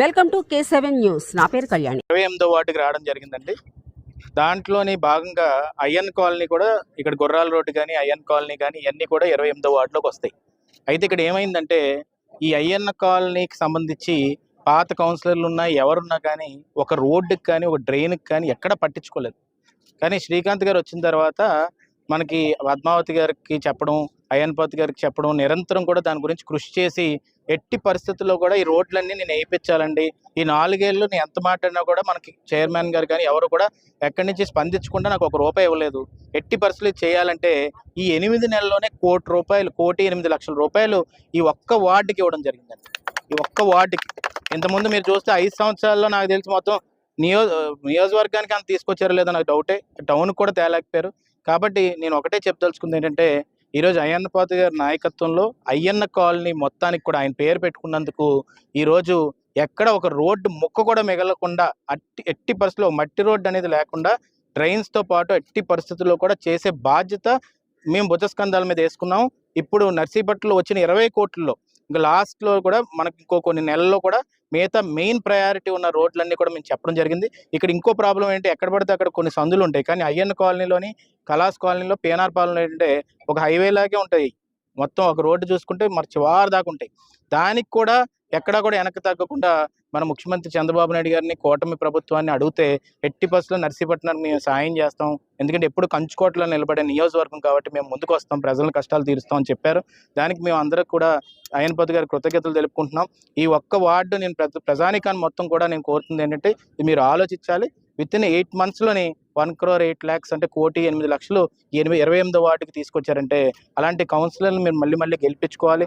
Welcome to K seven news. నా పేరు కళ్యాణి. ఇరవై ఎనిమిదో వార్డుకి రావడం జరిగిందండి. దాంట్లోని భాగంగా అయ్యన్ కాలనీ కూడా ఇక్కడ గుర్రాల రోడ్డు కానీ అయ్యన్ కాలనీ కానీ ఇవన్నీ కూడా ఇరవై ఎనిమిదో వార్డులోకి వస్తాయి. అయితే ఇక్కడ ఏమైందంటే ఈ అయ్యన్న కాలనీకి సంబంధించి పాత కౌన్సిలర్లు ఉన్నా ఎవరున్నా కానీ ఒక రోడ్డుకి కానీ ఒక డ్రైన్కి కానీ ఎక్కడ పట్టించుకోలేదు. కానీ శ్రీకాంత్ గారు వచ్చిన తర్వాత మనకి పద్మావతి గారికి చెప్పడం అయ్యన్పతి గారికి చెప్పడం నిరంతరం కూడా దాని గురించి కృషి చేసి ఎట్టి పరిస్థితుల్లో కూడా ఈ రోడ్లన్నీ నేను వేయించాలండి. ఈ నాలుగేళ్ళు నేను ఎంత మాట్లాడినా కూడా మనకి చైర్మన్ గారు కానీ ఎవరు కూడా ఎక్కడి నుంచి స్పందించకుండా నాకు ఒక రూపాయి ఇవ్వలేదు. ఎట్టి పరిస్థితులు చేయాలంటే ఈ ఎనిమిది నెలల్లోనే కోటి రూపాయలు కోటి ఎనిమిది లక్షల రూపాయలు ఈ ఒక్క వార్డుకి ఇవ్వడం జరిగిందండి. ఈ ఒక్క వార్డుకి. ఇంతకుముందు మీరు చూస్తే ఐదు సంవత్సరాల్లో నాకు తెలిసి మొత్తం నియో నియోజకవర్గానికి అంత తీసుకొచ్చారో లేదో నాకు డౌటే. టౌన్కి కూడా తేలేకపోయారు. కాబట్టి నేను ఒకటే చెప్పదలుచుకుంది ఏంటంటే ఈరోజు అయ్యన్న పాత గారి నాయకత్వంలో అయ్యన్న కాలనీ మొత్తానికి కూడా ఆయన పేరు పెట్టుకున్నందుకు ఈరోజు ఎక్కడ ఒక రోడ్డు ముక్క కూడా మిగలకుండా అట్టి ఎట్టి పరిస్థితుల్లో మట్టి రోడ్డు అనేది లేకుండా డ్రైన్స్తో పాటు ఎట్టి పరిస్థితుల్లో కూడా చేసే బాధ్యత మేము భుజస్కంధాల మీద వేసుకున్నాం. ఇప్పుడు నర్సీపట్లో వచ్చిన ఇరవై కోట్లలో ఇంకా లాస్ట్లో కూడా మనకి ఇంకో కొన్ని నెలల్లో కూడా మిగతా మెయిన్ ప్రయారిటీ ఉన్న రోడ్లన్నీ కూడా మేము చెప్పడం జరిగింది. ఇక్కడ ఇంకో ప్రాబ్లం ఏంటి? ఎక్కడ పడితే అక్కడ కొన్ని సందులు ఉంటాయి. కానీ అయ్యన్న కాలనీలోని కలాస్ కాలనీలో పేనార్ కాలనీ ఏంటంటే ఒక హైవే లాగే ఉంటాయి. మొత్తం ఒక రోడ్డు చూసుకుంటే మరి చివరి దాకా ఉంటాయి. దానికి కూడా ఎక్కడా కూడా వెనక్కి తగ్గకుండా మన ముఖ్యమంత్రి చంద్రబాబు నాయుడు గారిని కూటమి ప్రభుత్వాన్ని అడిగితే ఎట్టి బస్సులో నర్సీపట్నానికి మేము సాయం చేస్తాం. ఎందుకంటే ఎప్పుడు కంచుకోటలో నిలబడే నియోజకవర్గం కాబట్టి మేము ముందుకు వస్తాం ప్రజల కష్టాలు తీరుస్తాం అని చెప్పారు. దానికి మేము అందరూ కూడా అయ్యనపతి గారి కృతజ్ఞతలు తెలుపుకుంటున్నాం. ఈ ఒక్క వార్డు నేను ప్రజ ప్రజానికాన్ని మొత్తం కూడా నేను కోరుతుంది ఏంటంటే ఇది మీరు ఆలోచించాలి. విత్ ఇన్ ఎయిట్ మంత్స్లోని వన్ క్రోర్ ఎయిట్ ల్యాక్స్ అంటే కోటి ఎనిమిది లక్షలు ఎనిమిది ఇరవై ఎనిమిదో వార్డుకి తీసుకొచ్చారంటే అలాంటి కౌన్సిలర్ని మీరు మళ్ళీ మళ్ళీ గెలిపించుకోవాలి.